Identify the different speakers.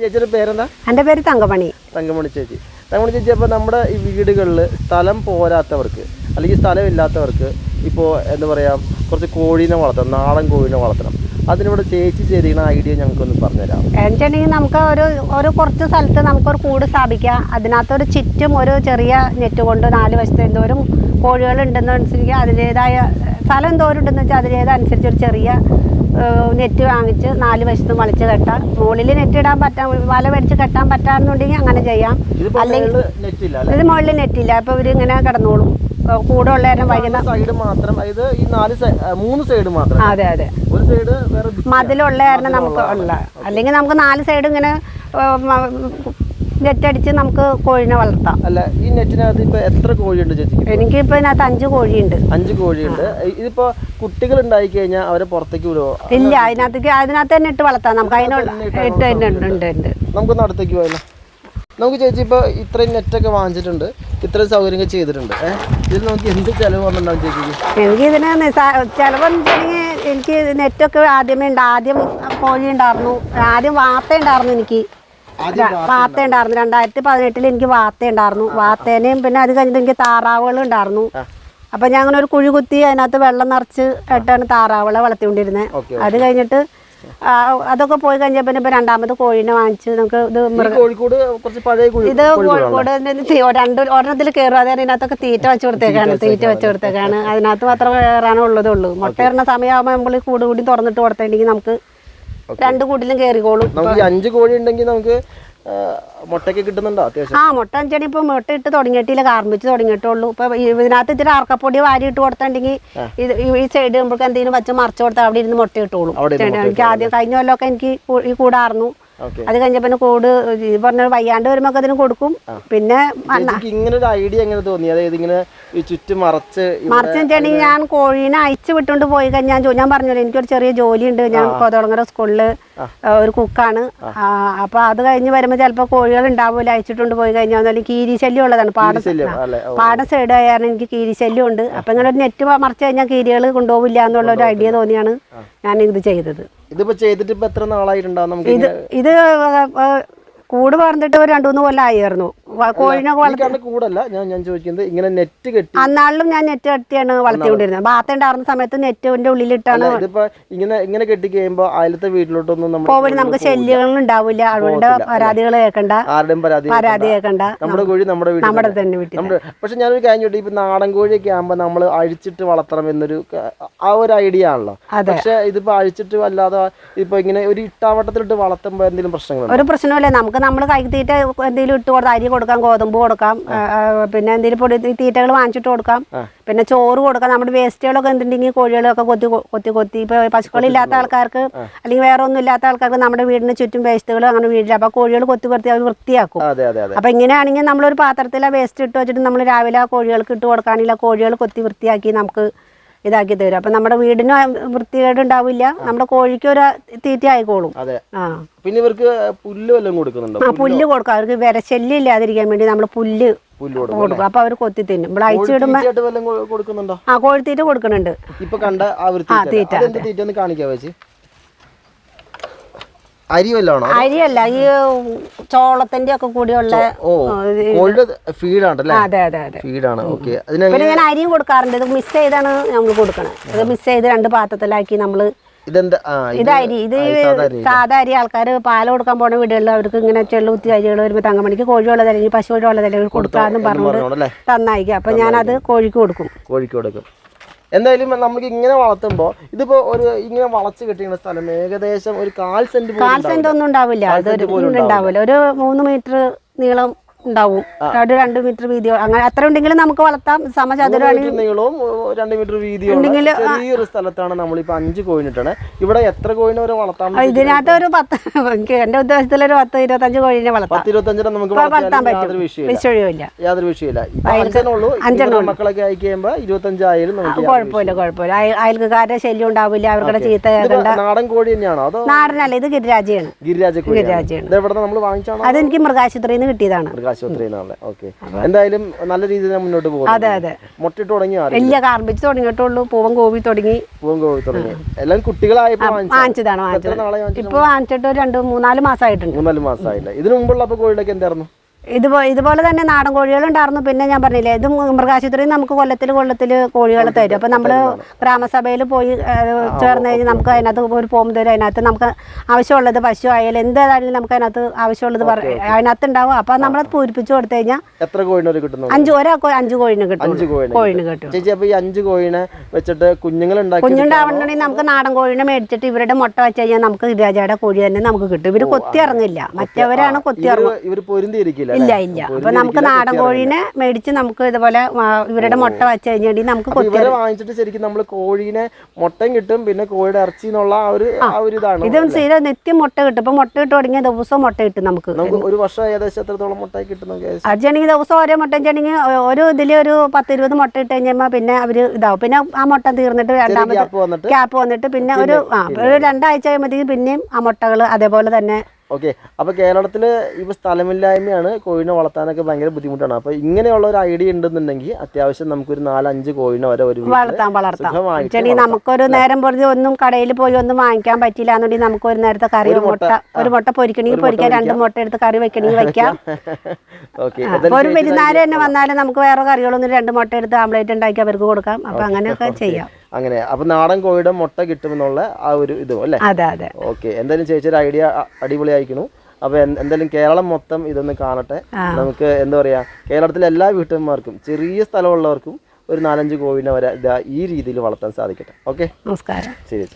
Speaker 1: ചേച്ചിയുടെ പേരെന്താ?
Speaker 2: എന്റെ പേര് തങ്കമണി.
Speaker 1: തങ്കമണി ചേച്ചി. തങ്കമണി ചേച്ചി അപ്പോൾ നമ്മുടെ ഈ വീടുകളിൽ സ്ഥലം പോരാത്തവർക്ക് അല്ലെങ്കിൽ സ്ഥലം ഇല്ലാത്തവർക്ക് ഇപ്പോ എന്താ പറയുക കുറച്ച് കോഴീനെ വളർത്തണം നാടൻ കോഴീനെ വളർത്തണം. അതിനിവിടെ ചേച്ചി ചെയ്തിരിക്കുന്ന ഐഡിയ ഞങ്ങൾക്കൊന്ന് പറഞ്ഞുതരാം
Speaker 2: എന്നുവെച്ചിട്ടുണ്ടെങ്കിൽ നമുക്ക് ഒരു ഒരു കുറച്ച് സ്ഥലത്ത് നമുക്കൊരു കൂട് സ്ഥാപിക്കാം. അതിനകത്തൊരു ചുറ്റും ഒരു ചെറിയ നെറ്റ് കൊണ്ട് നാല് വശത്ത് എന്തോരം കോഴികൾ ഉണ്ടെന്നനുസരിച്ച് അതിന്റേതായ സ്ഥലം എന്തോരം ഉണ്ടെന്ന് വെച്ചാൽ അതിന്റേതനുസരിച്ച് ഒരു ചെറിയ നെറ്റ് വാങ്ങിച്ച് നാല് വശത്തും വലിച്ച് കെട്ടാം. മുകളിൽ നെറ്റ് ഇടാൻ പറ്റാ വല മേടിച്ച് കെട്ടാൻ പറ്റാന്നുണ്ടെങ്കിൽ അങ്ങനെ ചെയ്യാം. അല്ലെങ്കിൽ ഇത് മുകളിൽ നെറ്റില്ല അപ്പൊ ഇവർ ഇങ്ങനെ കിടന്നോളും. കൂടെ ഉള്ളവരും
Speaker 1: സൈഡ് മാത്രം ഈ നാല് മൂന്ന് സൈഡ് മാത്രം.
Speaker 2: അതെ അതെ.
Speaker 1: ഒരു സൈഡ് വേറെ.
Speaker 2: മതിലുള്ള കാരണം നമുക്ക് ഉള്ള. അല്ലെങ്കിൽ നമുക്ക് നാല് സൈഡ് ഇങ്ങനെ നെറ്റടിച്ച് നമുക്ക് കോഴിനെ വളർത്താം.
Speaker 1: അല്ല ഈ നെറ്റിനകത്ത് ഇപ്പൊ എത്ര കോഴിയുണ്ട് ചേച്ചി
Speaker 2: എനിക്ക് ഇപ്പൊ? ഇതിനകത്ത് അഞ്ച് കോഴിയുണ്ട്.
Speaker 1: അഞ്ച് കോഴിയുണ്ട്. ഇതിപ്പോ കുട്ടികൾ ഉണ്ടായി കഴിഞ്ഞാൽ അവരെ പുറത്തേക്ക് വിടുവോ?
Speaker 2: ഇല്ല അതിനകത്തേക്ക് അതിനകത്ത് തന്നെ ഇട്ട് വളർത്താം. നമുക്ക് നമുക്ക് ഇട്ട് തന്നെ ഉണ്ട് ഉണ്ട് ഉണ്ട്.
Speaker 1: നമുക്കൊന്ന് അടുത്തേക്ക് പോയാലോ. നമുക്ക് ചേച്ചി ഇപ്പോൾ ഇത്രയും നെറ്റൊക്കെ വാങ്ങിച്ചിട്ടുണ്ട്. ഇത്രയും സൗകര്യങ്ങൾ ചെയ്തിട്ടുണ്ട്. ഇതിൽ നമുക്ക് എന്ത് ചിലവ് വന്നിട്ടുണ്ടാവും ചേച്ചിക്ക്?
Speaker 2: എനിക്ക് ഇതിന് ചിലവെന്ന് വെച്ചിട്ടുണ്ടെങ്കിൽ എനിക്ക് നെറ്റൊക്കെ ആദ്യമേ ഉണ്ട്. ആദ്യം കോഴി ഉണ്ടായിരുന്നു. ആദ്യം വാർത്ത ഉണ്ടായിരുന്നു എനിക്ക്. വാത്ത ഉണ്ടായിരുന്നു. രണ്ടായിരത്തി പതിനെട്ടിൽ എനിക്ക് വാത്ത ഉണ്ടായിരുന്നു. വാത്തേനെയും പിന്നെ അത് കഴിഞ്ഞിട്ട് എനിക്ക് താറാവുകൾ ഉണ്ടായിരുന്നു. അപ്പൊ ഞാൻ അങ്ങനെ ഒരു കുഴി കുത്തി അതിനകത്ത് വെള്ളം നിറച്ച് ഇട്ടാണ് താറാവുകളെ വളർത്തിക്കൊണ്ടിരുന്നത് അത് കഴിഞ്ഞിട്ട് അതൊക്കെ പോയി കഴിഞ്ഞപ്പോ ഇപ്പൊ രണ്ടാമത് കോഴിനെ വാങ്ങിച്ച് നമുക്ക് ഇത്
Speaker 1: കോഴിക്കോട് കുറച്ച് പഴയ
Speaker 2: ഇത് കോഴിക്കോട് രണ്ട് ഒരെണ്ണത്തിൽ കയറും. അതായത് ഇതിനകത്തൊക്കെ തീറ്റ വെച്ച് കൊടുത്തേക്കാണ്. തീറ്റ വെച്ച് കൊടുത്തേക്കാണ്. അതിനകത്ത് മാത്രം കയറാനുള്ളതേ ഉള്ളൂ. മുട്ട ഇടുന്ന സമയമാകുമ്പോൾ നമ്മൾ കൂടുകൂടി തുറന്നിട്ട് കൊടുത്തിട്ടുണ്ടെങ്കിൽ നമുക്ക് രണ്ട് കൂട്ടിലും കയറിക്കോളും
Speaker 1: നമുക്ക് അഞ്ച് കോഴി ഉണ്ടെങ്കിൽ നമുക്ക് മുട്ടയ്ക്ക് കിട്ടുന്നുണ്ടോ അത്യാവശ്യം?
Speaker 2: ആ മുട്ട അഞ്ചണി ഇപ്പൊ മുട്ട ഇട്ട് തുടങ്ങിയിട്ടില്ല കാർമിച്ച് തുടങ്ങിയിട്ടുള്ളൂ. ഇപ്പൊ ഇതിനകത്ത് ഇത്തിരി അറക്കപ്പൊടി വാരി ഇട്ട് കൊടുത്തിട്ടുണ്ടെങ്കിൽ ഇത് ഈ- സൈഡ് നമുക്ക് എന്തെങ്കിലും വെച്ച് മറച്ചു കൊടുത്താൽ അവിടെ ഇരുന്ന് മുട്ട ഇട്ടോളും. എനിക്ക് ആദ്യം കഴിഞ്ഞ കൊല്ലമൊക്കെ എനിക്ക് ഈ
Speaker 1: ഓക്കെ
Speaker 2: അത് കഴിഞ്ഞ പിന്നെ കൂട് പറഞ്ഞ വയ്യാണ്ട് വരുമ്പോ അതിന് കൊടുക്കും. പിന്നെ
Speaker 1: ഇങ്ങനെ ഒരു ഐഡിയ എങ്ങനെ തോന്നി? അതായത് ഇങ്ങനെ ചുറ്റും മറച്ച്
Speaker 2: മറച്ചിട്ടുണ്ടെങ്കിൽ ഞാൻ കോഴീനെ അയച്ചു വിട്ടുകൊണ്ട് പോയി കഴിഞ്ഞാൽ ഞാൻ പറഞ്ഞു പറഞ്ഞല്ലോ എനിക്കൊരു ചെറിയ ജോലിയുണ്ട്. ഞാൻ കോതളങ്ങര സ്കൂളിൽ ഒരു കുക്കാണ്. അപ്പൊ അത് കഴിഞ്ഞ് വരുമ്പോൾ ചിലപ്പോൾ കോഴികൾ ഉണ്ടാവില്ല അയച്ചിട്ടുണ്ട് പോയി കഴിഞ്ഞാൽ അല്ലെങ്കിൽ കീരി ശല്യം ഉള്ളതാണ് പാടം പാട സൈഡ് ആയാലും എനിക്ക് കീരി ശല്യം ഉണ്ട് അപ്പൊ ഇങ്ങനെ ഒരു നെറ്റ് മറിച്ച് കഴിഞ്ഞാൽ കീരികൾ കൊണ്ടുപോകില്ല എന്നുള്ള ഒരു ഐഡിയ തോന്നിയാണ് ഞാൻ ഇത് ചെയ്തത്.
Speaker 1: ഇതിപ്പോ ചെയ്തിട്ട് എത്ര നാളായിട്ടുണ്ടാവും
Speaker 2: ഇത് ഇത് കൂട് പറഞ്ഞിട്ട് ഒരു രണ്ടു മൂന്ന് കൊല്ലം ആയിരുന്നു കോഴിനെ
Speaker 1: കാണുന്ന കൂടല്ല. ഞാൻ ഞാൻ ചോദിക്കുന്നത് ഇങ്ങനെ നെറ്റ് കെട്ടി
Speaker 2: അന്നാളിലും ഞാൻ നെറ്റ് കെട്ടിയാണ് വളർത്തിക്കൊണ്ടിരുന്നത്. ബാത്ത ഉണ്ടാകുന്ന സമയത്ത് നെറ്റിന്റെ ഉള്ളിലിട്ടാണ്
Speaker 1: ഇങ്ങനെ ഇങ്ങനെ കെട്ടി കഴിയുമ്പോ അയലത്തെ വീട്ടിലോട്ടൊന്നും
Speaker 2: കോവിഡ് നമുക്ക് ശല്യങ്ങളും ഉണ്ടാവില്ല അതുകൊണ്ട് പരാതികൾ കേൾക്കണ്ട
Speaker 1: ആരുടെയും പരാതി
Speaker 2: പരാതി കേൾക്കണ്ട
Speaker 1: നമ്മുടെ കോഴി നമ്മുടെ
Speaker 2: നമ്മുടെ
Speaker 1: തന്നെ.
Speaker 2: വീട്ടിൽ
Speaker 1: പക്ഷെ ഞാനൊരു കാര്യം ചോട്ടെ ഇപ്പൊ നാടൻ കോഴിയൊക്കെ ആകുമ്പോ നമ്മൾ അഴിച്ചിട്ട് വളർത്തണം എന്നൊരു ആ ഒരു ഐഡിയ ആണല്ലോ. പക്ഷെ ഇതിപ്പോ അഴിച്ചിട്ട് അല്ലാതെ ഇപ്പൊ ഇങ്ങനെ ഒരു ഇട്ടാവട്ടത്തിലിട്ട് വളർത്തുമ്പോ എന്തെങ്കിലും പ്രശ്നങ്ങളോ
Speaker 2: ഒരു പ്രശ്നമല്ലേ നമുക്ക് നമ്മൾ തീറ്റ എന്തെങ്കിലും ഇട്ട് കൊടുത്ത അരി കൊടുക്കാം ഗോതമ്പ് കൊടുക്കാം ആ, ആ, പിന്നെ എന്തെങ്കിലും പൊടി തീറ്റകൾ വാങ്ങിച്ചിട്ട് കൊടുക്കാം. പിന്നെ ചോറ് കൊടുക്കാം നമ്മുടെ വേസ്റ്റുകളൊക്കെ എന്തുണ്ടെങ്കിൽ കോഴികളൊക്കെ കൊത്തി കൊത്തി കൊത്തി ഇപ്പോൾ പശുക്കളില്ലാത്ത ആൾക്കാർക്ക് അല്ലെങ്കിൽ വേറെ ഒന്നും ഇല്ലാത്ത ആൾക്കാർക്ക് നമ്മുടെ വീടിന് ചുറ്റും വേസ്റ്റുകൾ അങ്ങനെ വീടില്ല അപ്പോൾ കോഴികൾ കൊത്തി കൊത്തി അവർ വൃത്തിയാക്കും.
Speaker 1: അതെ അതെ
Speaker 2: അപ്പൊ ഇങ്ങനെയാണെങ്കിൽ നമ്മളൊരു പാത്രത്തിൽ ആ വേസ്റ്റ് ഇട്ട് വെച്ചിട്ട് നമ്മൾ രാവിലെ ആ കോഴികൾക്ക് ഇട്ട് കൊടുക്കാനില്ല കോഴികൾ കൊത്തി വൃത്തിയാക്കി നമുക്ക് ഇതാക്കി തരും അപ്പൊ നമ്മുടെ വീടിന് വൃത്തികേട് ഉണ്ടാവില്ല നമ്മുടെ കോഴിക്ക് ഒരു തീറ്റ ആയിക്കോളും
Speaker 1: പിന്നെ ഇവർക്ക് പുല്ല് വല്ലതും കൊടുക്കുന്നുണ്ടോ?
Speaker 2: ആ പുല്ല്? കൊടുക്കും. അവർക്ക് വിരശല്യം ഇല്ലാതിരിക്കാൻ വേണ്ടി നമ്മൾ പുല്ല്
Speaker 1: കൊടുക്കും
Speaker 2: അപ്പൊ അവർ കൊത്തി തിന്നും. ഇവിടെ അയച്ചു വിടുമ്പോ ആ കോഴിത്തീറ്റ കൊടുക്കുന്നുണ്ട്.
Speaker 1: ഇപ്പൊ കണ്ട തീറ്റ കാണിക്കാ വെച്ച് അരി വല്ലതാണോ
Speaker 2: അരിയല്ല ഈ ചോളത്തിന്റെ ഒക്കെ കൂടിയുള്ള
Speaker 1: ഫീഡാണല്ലേ
Speaker 2: അതെ അതെ അതെ.
Speaker 1: ഫീഡാണ് ഓക്കെ
Speaker 2: പിന്നെ ഞാൻ അരിയും കൊടുക്കാറുണ്ട്. ഇത് മിക്സ് ചെയ്താണ് നമ്മൾ കൊടുക്കണത്. ഇത് മിക്സ് ചെയ്ത് രണ്ട് പാത്രത്തിലാക്കി
Speaker 1: ആ
Speaker 2: ഇത് അരി. ഇത് സാധാ അരി. ആൾക്കാർ പാൽ കൊടുക്കാൻ പോണ വീടുകളിൽ അവർക്ക് ഇങ്ങനെ ചെള്ളുകുത്തി അരികൾ വരുമ്പോൾ തങ്കമണിക്ക് കോഴി ഉള്ളതല്ലെങ്കിൽ പശു ഉള്ളതല്ലെങ്കിൽ കൊടുക്കാമെന്നും പറഞ്ഞുകൊണ്ട് തന്നയക്കും. അപ്പം ഞാനത് കോഴിക്ക് കൊടുക്കും.
Speaker 1: കോഴിക്ക് കൊടുക്കും. എന്തായാലും നമുക്ക് ഇങ്ങനെ വളർത്തുമ്പോൾ ഇതിപ്പോ ഒരു ഇങ്ങനെ വളച്ച് കിട്ടിയ സ്ഥലം ഏകദേശം ഒരു കാൽ സെന്റ്
Speaker 2: കാൽ സെന്റ് ഒന്നും ഉണ്ടാവില്ല. ഒരു മൂന്ന് മീറ്റർ നീളം ഉണ്ടാവും. ഒരു രണ്ട് മീറ്റർ വീതി അങ്ങനെ അത്ര ഉണ്ടെങ്കിലും നമുക്ക് വളർത്താം. സമചതുരാണ്
Speaker 1: മീറ്റർ നീളവും രണ്ട് മീറ്റർ വീതിയുള്ള ചെറിയൊരു സ്ഥലത്താണ് നമ്മളിപ്പോ അഞ്ച് കോഴിനിട്ടാണ് ഇവിടെ എത്ര കോഴിനെ വരെ വളർത്താം?
Speaker 2: ഇതിനകത്ത് ഒരു പത്ത് എനിക്ക് എന്റെ ഉദ്ദേശത്തിൽ ഒരു പത്ത് ഇരുപത്തഞ്ച് കോഴിനെ വളർത്താം.
Speaker 1: പത്ത് ഇരുപത്തഞ്ചിനെ നമുക്ക്
Speaker 2: വളർത്താൻ പറ്റും.
Speaker 1: വിഷയമില്ല യാതൊരു വിഷയമില്ല ഇപ്പൊ അഞ്ചെണ്ണേ മക്കളൊക്കെ ആയി കഴിയുമ്പോ ഇരുപത്തഞ്ചായാലും നമുക്ക്
Speaker 2: കുഴപ്പമില്ല കുഴപ്പമില്ല. അയൽ- അയൽക്കാരുടെ ശല്യം ഉണ്ടാവില്ല. അവരുടെ ചീത്ത
Speaker 1: നാടൻ കോഴി തന്നെയാണോ? അതോ
Speaker 2: നാടനല്ല ഇത് ഗിരിരാജയാണ്.
Speaker 1: ഗിരിരാജ
Speaker 2: ഗിരിരാജയാണ്.
Speaker 1: ഇത് എവിടെ നമ്മൾ വാങ്ങിച്ചാണോ?
Speaker 2: അതെനിക്ക് മൃഗാശുപത്രിയിൽ നിന്ന് കിട്ടിയതാണ്.
Speaker 1: മൃഗാശുപത്രി. മൃഗാശുപത്രിയിൽ നിന്നാണല്ലേ ഓക്കെ എന്തായാലും നല്ല രീതിയിൽ മുന്നോട്ട് പോകും
Speaker 2: അതെ അതെ.
Speaker 1: മുട്ടിട്ട് തുടങ്ങി
Speaker 2: വലിയ കാർബിച്ച് തുടങ്ങിയിട്ടുള്ളൂ. പൂവൻ കോവി തുടങ്ങി.
Speaker 1: പൂവൻ കോവി തുടങ്ങി. എല്ലാം കുട്ടികളായപ്പോ വാങ്ങിച്ചതാ?
Speaker 2: വാങ്ങിച്ചതാണ് വാങ്ങിച്ചത്? ഇപ്പൊ വാങ്ങിച്ചിട്ട് രണ്ട് മൂന്നാൽ മാസമായിട്ടുണ്ട്
Speaker 1: മൂന്നാൽ മാസമായില്ല ഇതിനു മുമ്പുള്ള കോഴികളൊക്കെ എന്തായിരുന്നു?
Speaker 2: ഇതുപോ ഇതുപോലെ തന്നെ നാടൻ കോഴികളുണ്ടായിരുന്നു പിന്നെ ഞാൻ പറഞ്ഞില്ലേ ഇത് മൃഗാശുപത്രിയിൽ നമുക്ക് കൊല്ലത്തിൽ കൊല്ലത്തിൽ കോഴികൾ തരും. അപ്പം നമ്മൾ ഗ്രാമസഭയിൽ പോയി ചേർന്ന് കഴിഞ്ഞാൽ നമുക്ക് അതിനകത്ത് ഒരു ഫോം തരും. അതിനകത്ത് നമുക്ക് ആവശ്യമുള്ളത് പശു ആയാലും എന്തായാലും നമുക്ക് അതിനകത്ത് ആവശ്യമുള്ളത് അതിനകത്ത് ഉണ്ടാവും. അപ്പം നമ്മളത് പൂരിപ്പിച്ച് കൊടുത്തു കഴിഞ്ഞാൽ
Speaker 1: എത്ര കോഴിനൊരു കിട്ടുന്നു
Speaker 2: അഞ്ച് ഒരാൾക്ക് അഞ്ച് കോഴിന് കിട്ടും
Speaker 1: അഞ്ച് കോഴിനെ
Speaker 2: കിട്ടും.
Speaker 1: ചേച്ചി അപ്പം ഈ അഞ്ച് കോഴിനെ വെച്ചിട്ട് കുഞ്ഞുങ്ങൾ
Speaker 2: കുഞ്ഞുണ്ടാവണമെങ്കിൽ നമുക്ക് നാടൻ കോഴിനെ മേടിച്ചിട്ട് ഇവരുടെ മുട്ട വെച്ച് കഴിഞ്ഞാൽ നമുക്ക് ഗിരാജയുടെ കോഴി തന്നെ നമുക്ക് കിട്ടും. ഇവർ കൊത്തി ഇറങ്ങില്ല. മറ്റവരാണ് കൊത്തി ഇറങ്ങുക.
Speaker 1: ഇവർ പൊരുന്തിയിരിക്കില്ല.
Speaker 2: ഇല്ല ഇല്ല. അപ്പൊ നമുക്ക് നാടൻ കോഴീനെ മേടിച്ച് നമുക്ക് ഇതുപോലെ ഇവരുടെ മുട്ട വെച്ച് കഴിഞ്ഞിട്ടുണ്ടെങ്കിൽ നമുക്ക്
Speaker 1: ഇവരെ വാങ്ങിച്ചിട്ട് ശരിക്കും നമ്മൾ കോഴീനെ മുട്ടയും കിട്ടും പിന്നെ കോഴിയുടെ ഇറച്ചി എന്നുള്ള ആ ഒരു ആ ഒരു ഇതാണ്
Speaker 2: ഇത് സ്ഥിരം നിത്യം മുട്ട കിട്ടും. ഇപ്പൊ മുട്ട ഇട്ട് തുടങ്ങിയ ദിവസം മുട്ട കിട്ടും നമുക്ക്.
Speaker 1: നമുക്ക് ഒരു വർഷം ഏകദേശം എത്രത്തോളം മുട്ട കിട്ടും?
Speaker 2: അച്ഛനെങ്കിൽ ദിവസം ഓരോ മുട്ട വെച്ചാണെങ്കിൽ ഒരു ഇതിൽ ഒരു പത്ത് ഇരുപത് മുട്ട ഇട്ട് കഴിഞ്ഞാൽ പിന്നെ അവർ ഇതാവും. പിന്നെ ആ മുട്ട തീർന്നിട്ട് രണ്ടാമത് ക്യാപ്പ് വന്നിട്ട് പിന്നെ ഒരു ഒരു രണ്ടാഴ്ച കഴിയുമ്പോഴത്തേക്ക് പിന്നെയും ആ മുട്ടകൾ അതേപോലെ തന്നെ
Speaker 1: ഓക്കെ അപ്പൊ കേരളത്തിൽ ഇപ്പൊ സ്ഥലമില്ലായ്മയാണ് കോഴിനെ വളർത്താനൊക്കെ ഭയങ്കര ബുദ്ധിമുട്ടാണ്. അപ്പൊ ഇങ്ങനെയുള്ള ഒരു ഐഡിയ ഉണ്ടെന്നുണ്ടെങ്കിൽ അത്യാവശ്യം നമുക്കൊരു നാലഞ്ച് കോഴിനെ വരെ ഒരു
Speaker 2: വളർത്താം വളർത്താം. നമുക്കൊരു നേരം പൊറുതി ഒന്നും കടയിൽ പോയി ഒന്നും വാങ്ങിക്കാൻ പറ്റില്ല എന്നുണ്ടെങ്കിൽ നമുക്ക് ഒരു നേരത്തെ കറി
Speaker 1: മുട്ട,
Speaker 2: ഒരു മുട്ട പൊരിക്കണമെങ്കിൽ പൊരിക്കാം രണ്ട് മുട്ട എടുത്ത് കറി വെക്കണമെങ്കിൽ വെക്കാം. ഒരു പെരുന്നാൾ തന്നെ വന്നാലും നമുക്ക് വേറെ കറികളൊന്നും രണ്ട് മുട്ട എടുത്ത് ആംപ്ലേറ്റ് ഉണ്ടാക്കി അവർക്ക് കൊടുക്കാം. അപ്പൊ അങ്ങനെയൊക്കെ ചെയ്യാം.
Speaker 1: അങ്ങനെ അപ്പൊ നാടൻ കോഴിയുടെ മുട്ട കിട്ടുമെന്നുള്ള ആ ഒരു ഇതും അല്ലേ?
Speaker 2: അതെ അതെ.
Speaker 1: ഓക്കെ എന്തായാലും ചേച്ചിയുടെ ഐഡിയ അടിപൊളിയായിരിക്കണു അപ്പൊ എന്തായാലും കേരളം മൊത്തം ഇതൊന്ന് കാണട്ടെ. നമുക്ക് എന്താ പറയാ കേരളത്തിലെ എല്ലാ വീട്ടമ്മമാർക്കും ചെറിയ സ്ഥലമുള്ളവർക്കും ഒരു നാലഞ്ച് കോവിനെ വരെ ഈ രീതിയിൽ വളർത്താൻ സാധിക്കട്ടെ. ഓക്കെ?
Speaker 2: നമസ്കാരം.
Speaker 1: ശരി.